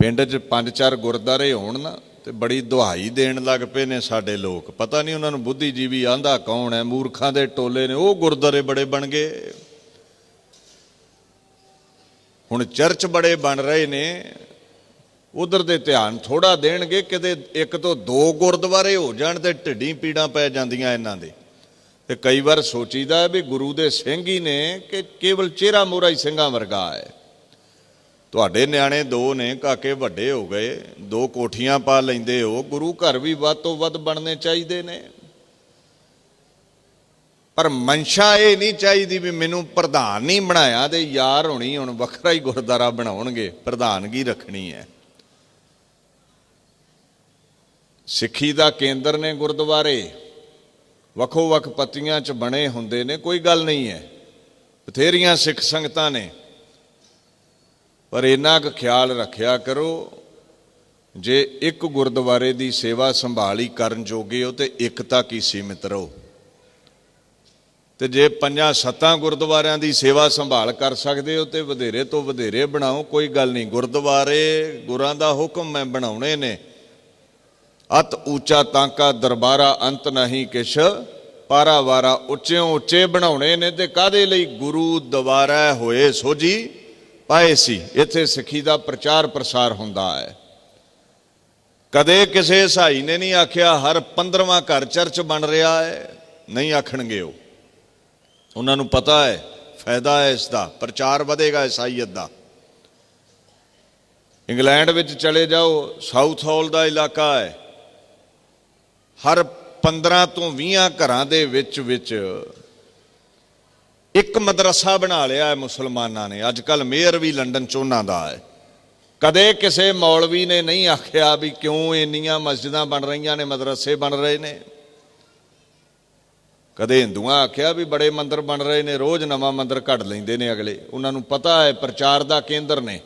ਪਿੰਡ 'ਚ ਪੰਜ ਚਾਰ ਗੁਰਦਾਰੇ ਹੋਣ ਨਾ, ਤੇ ਬੜੀ ਦੁਹਾਈ ਦੇਣ ਲੱਗ ਪਏ ਨੇ ਸਾਡੇ ਲੋਕ। ਪਤਾ ਨਹੀਂ ਉਹਨਾਂ ਨੂੰ ਬੁੱਧੀਜੀਵੀ ਆਂਦਾ ਕੌਣ ਹੈ, ਮੂਰਖਾਂ ਦੇ ਟੋਲੇ ਨੇ, ਉਹ ਗੁਰਦਾਰੇ ਬੜੇ ਬਣ ਗਏ। ਹੁਣ ਚਰਚ ਬੜੇ ਬਣ ਰਹੇ ਨੇ, ਉਧਰ ਦੇ ਧਿਆਨ ਥੋੜਾ ਦੇਣਗੇ, ਕਿਤੇ ਇੱਕ ਤੋਂ ਦੋ ਗੁਰਦੁਆਰੇ ਹੋ ਜਾਣ ਤੇ ਢਿੱਡੀ ਪੀੜਾਂ ਪੈ ਜਾਂਦੀਆਂ ਇਹਨਾਂ ਦੇ। ਤੇ ਕਈ ਵਾਰ ਸੋਚੀਦਾ ਵੀ ਗੁਰੂ ਦੇ ਸਿੰਘ ਹੀ ਨੇ, ਕਿ ਕੇਵਲ ਚਿਹਰਾ ਮੋਰਾ ਹੀ ਸਿੰਘਾਂ ਵਰਗਾ ਹੈ। ਤੁਹਾਡੇ ਨਿਆਣੇ ਦੋ ਨੇ, ਕਾਕੇ ਵੱਡੇ ਹੋ ਗਏ, ਦੋ ਕੋਠੀਆਂ ਪਾ ਲੈਂਦੇ ਹੋ, ਗੁਰੂ ਘਰ ਵੀ ਵੱਧ ਤੋਂ ਵੱਧ ਬਣਨੇ ਚਾਹੀਦੇ ਨੇ। ਪਰ ਮਨਸ਼ਾ ਇਹ ਨਹੀਂ ਚਾਹੀਦੀ ਵੀ ਮੈਨੂੰ ਪ੍ਰਧਾਨ ਨਹੀਂ ਬਣਾਇਆ ਤੇ ਯਾਰ ਹੋਣੀ, ਹੁਣ ਵੱਖਰਾ ਹੀ ਗੁਰਦਾਰਾ ਬਣਾਉਣਗੇ, ਪ੍ਰਧਾਨਗੀ ਰੱਖਣੀ ਹੈ। ਸਿੱਖੀ ਦਾ ਕੇਂਦਰ ਨੇ ਗੁਰਦੁਆਰੇ ਵੱਖੋ ਵੱਖ ਪੱਤੀਆਂ 'ਚ ਬਣੇ ਹੁੰਦੇ ਨੇ, ਕੋਈ ਗੱਲ ਨਹੀਂ ਹੈ। ਬਥੇਰੀਆਂ ਸਿੱਖ ਸੰਗਤਾਂ ਨੇ ਪਰ ਇੰਨਾ ਕੁ ਖਿਆਲ ਰੱਖਿਆ ਕਰੋ, ਜੇ ਇੱਕ ਗੁਰਦੁਆਰੇ ਦੀ ਸੇਵਾ ਸੰਭਾਲੀ ਕਰਨ ਜੋਗੇ ਹੋ ਤੇ ਇੱਕ ਤੱਕ ਹੀ ਸੀਮਿਤ ਰਹੋ। ਤੇ ਜੇ ਪੰਜਾਂ ਸੱਤਾਂ ਗੁਰਦੁਆਰਿਆਂ ਦੀ ਸੇਵਾ ਸੰਭਾਲ ਕਰ ਸਕਦੇ ਹੋ ਤੇ ਵਧੇਰੇ ਤੋਂ ਵਧੇਰੇ ਬਣਾਓ, ਕੋਈ ਗੱਲ ਨਹੀਂ। ਗੁਰਦੁਆਰੇ ਗੁਰਾਂ ਦਾ ਹੁਕਮ ਮੈਂ ਬਣਾਉਣੇ ਨੇ। ਅਤ ਉੱਚਾ ਤਾਂਕਾ ਦਰਬਾਰਾ ਅੰਤ ਨਹੀਂ ਕਿਛ, ਪਾਰਾਵਾਰਾ ਉੱਚਿਓਂ ਉੱਚੇ ਬਣਾਉਣੇ ਨੇ ਤੇ ਕਾਦੇ ਲਈ ਗੁਰੂ ਦਵਾਰਾ ਹੋਏ ਸੋਜੀ ਪਾਏ ਸੀ, ਇੱਥੇ ਸਿੱਖੀ ਦਾ ਪ੍ਰਚਾਰ ਪ੍ਰਸਾਰ ਹੁੰਦਾ ਹੈ। ਕਦੇ ਕਿਸੇ ਸਾਈ ਨੇ ਨਹੀਂ ਆਖਿਆ, ਹਰ 15ਵਾਂ ਘਰ ਚਰਚ ਬਣ ਰਿਹਾ ਹੈ। ਨਹੀਂ ਆਖਣਗੇ ਉਹ। ਉਹਨਾਂ ਨੂੰ ਪਤਾ ਹੈ, ਫਾਇਦਾ ਹੈ ਇਸ ਦਾ ਪ੍ਰਚਾਰ ਵਧੇਗਾ ਈਸਾਈਅਤ ਦਾ ਇੰਗਲੈਂਡ ਵਿੱਚ ਚਲੇ ਜਾਓ, ਸਾਊਥ ਹਾਲ ਦਾ ਇਲਾਕਾ ਹੈ। ਹਰ 15 ਤੋਂ 20 ਘਰਾਂ ਦੇ ਵਿੱਚ ਵਿੱਚ ਇੱਕ ਮਦਰਸਾ ਬਣਾ ਲਿਆ ਹੈ ਮੁਸਲਮਾਨਾਂ ਨੇ। ਅੱਜ ਕੱਲ ਮੇਅਰ ਵੀ ਲੰਡਨ ਚ ਉਹਨਾਂ ਦਾ ਹੈ। ਕਦੇ ਕਿਸੇ ਮੌਲਵੀ ਨੇ ਨਹੀਂ ਆਖਿਆ ਵੀ ਕਿਉਂ ਇੰਨੀਆਂ ਮਸਜਿਦਾਂ ਬਣ ਰਹੀਆਂ ਨੇ, ਮਦਰਸੇ ਬਣ ਰਹੇ ਨੇ। ਕਦੇ ਹਿੰਦੂਆਂ ਆਖਿਆ ਵੀ ਬੜੇ ਮੰਦਰ ਬਣ ਰਹੇ ਨੇ, ਰੋਜ਼ ਨਵਾਂ ਮੰਦਰ ਘੜ ਲੈਂਦੇ ਨੇ ਅਗਲੇ। ਉਹਨਾਂ ਨੂੰ ਪਤਾ ਹੈ, ਪ੍ਰਚਾਰ ਦਾ ਕੇਂਦਰ ਨੇ।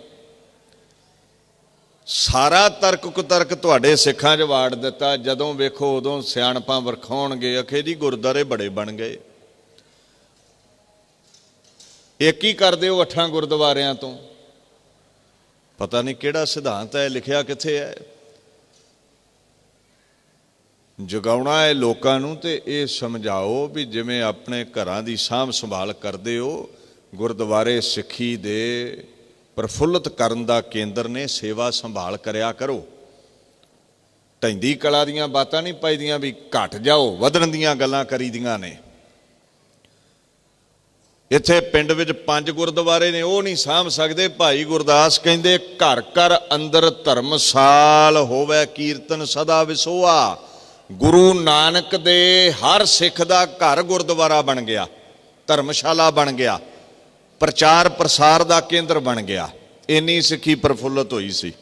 ਸਾਰਾ ਤਰਕ ਕੁਤਰਕ ਤੁਹਾਡੇ ਸਿੱਖਾਂ 'ਚ ਵਾੜ ਦਿੱਤਾ, ਜਦੋਂ ਵੇਖੋ ਉਦੋਂ ਸਿਆਣਪਾਂ ਵਰਖਾਉਣਗੇ, ਅਖੇ ਜੀ ਗੁਰਦਾਰੇ ਬੜੇ ਬਣ ਗਏ। ਇੱਕ ਹੀ ਕਰਦੇ ਹੋ ਅੱਠਾਂ ਗੁਰਦੁਆਰਿਆਂ ਤੋਂ। ਪਤਾ ਨਹੀਂ ਕਿਹੜਾ ਸਿਧਾਂਤ ਹੈ, ਲਿਖਿਆ ਕਿੱਥੇ ਹੈ। ਜਗਾਉਣਾ ਹੈ ਲੋਕਾਂ ਨੂੰ ਤੇ ਇਹ ਸਮਝਾਓ ਵੀ ਜਿਵੇਂ ਆਪਣੇ ਘਰਾਂ ਦੀ ਸਾਂਭ ਸੰਭਾਲ ਕਰਦੇ ਹੋ, ਗੁਰਦੁਆਰੇ ਸਿੱਖੀ ਦੇ ਪ੍ਰਫੁੱਲਤ ਕਰਨ ਦਾ ਕੇਂਦਰ ਨੇ ਸੇਵਾ ਸੰਭਾਲ ਕਰਿਆ ਕਰੋ। ਢੈਂਦੀ ਕਲਾ ਦੀਆਂ ਬਾਤਾਂ ਨਹੀਂ ਪਾਈਦੀਆਂ ਵੀ ਘਟ ਜਾਓ, ਵਧਣ ਦੀਆਂ ਗੱਲਾਂ ਕਰੀਦੀਆਂ ਨੇ। ਇੱਥੇ ਪਿੰਡ ਵਿੱਚ ਪੰਜ ਗੁਰਦੁਆਰੇ ਨੇ, ਉਹ ਨਹੀਂ ਸਾਂਭ ਸਕਦੇ। ਭਾਈ ਗੁਰਦਾਸ ਕਹਿੰਦੇ, ਘਰ ਘਰ ਅੰਦਰ ਧਰਮਸਾਲ ਹੋਵੇ, ਕੀਰਤਨ ਸਦਾ ਵਿਸੋਆ। ਗੁਰੂ ਨਾਨਕ ਦੇ ਹਰ ਸਿੱਖ ਦਾ ਘਰ ਗੁਰਦੁਆਰਾ ਬਣ ਗਿਆ, ਧਰਮਸ਼ਾਲਾ ਬਣ ਗਿਆ ਪ੍ਰਚਾਰ ਪ੍ਰਸਾਰ ਦਾ ਕੇਂਦਰ ਬਣ ਗਿਆ। ਇੰਨੀ ਸਿੱਖੀ ਪ੍ਰਫੁੱਲਤ ਹੋਈ ਸੀ।